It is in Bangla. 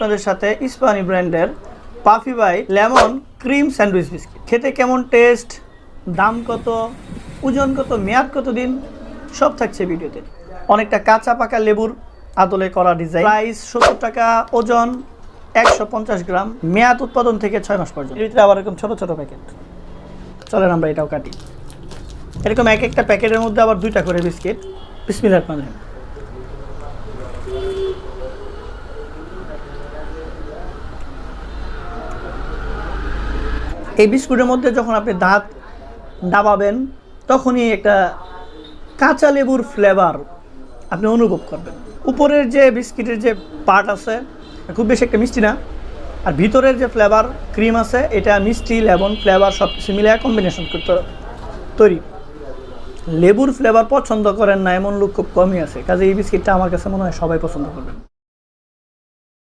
আপনাদের সাথে ইস্পানি ব্র্যান্ডের puffy by lemon cream sandwich biscuit. খেতে কেমন টেস্ট? দাম কত? ওজন কত? মেয়াদ কত দিন? সব থাকছে ভিডিওতে। অনেকটা কাঁচা পাকা লেবুর আদলে করা ডিজাইন। প্রাইস সত্তর টাকা, ওজন একশো পঞ্চাশ গ্রাম। মেয়াদ উৎপাদন থেকে ছয় মাস পর্যন্ত। ভিতরে আবার এরকম ছোট ছোট প্যাকেট। চলেন আমরা এটাও কাটি। এরকম এক একটা প্যাকেটের মধ্যে আবার দুইটা করে বিস্কিট। বিসমিল্লাহ রহমানির এই বিস্কুটের মধ্যে যখন আপনি দাঁত দাবাবেন, তখনই একটা কাঁচা লেবুর ফ্লেভার আপনি অনুভব করবেন। উপরের যে বিস্কিটের যে পার্ট আছে, খুব বেশি একটা মিষ্টি না, আর ভিতরের যে ফ্লেভার ক্রিম আছে, এটা মিষ্টি লেবন ফ্লেভার সব কিছু মিলে কম্বিনেশন করতে তৈরি। লেবুর ফ্লেভার পছন্দ করেন না, এমন লোক খুব কমই আছে। কাজে এই বিস্কিটটা আমার কাছে মনে হয় সবাই পছন্দ করবেন।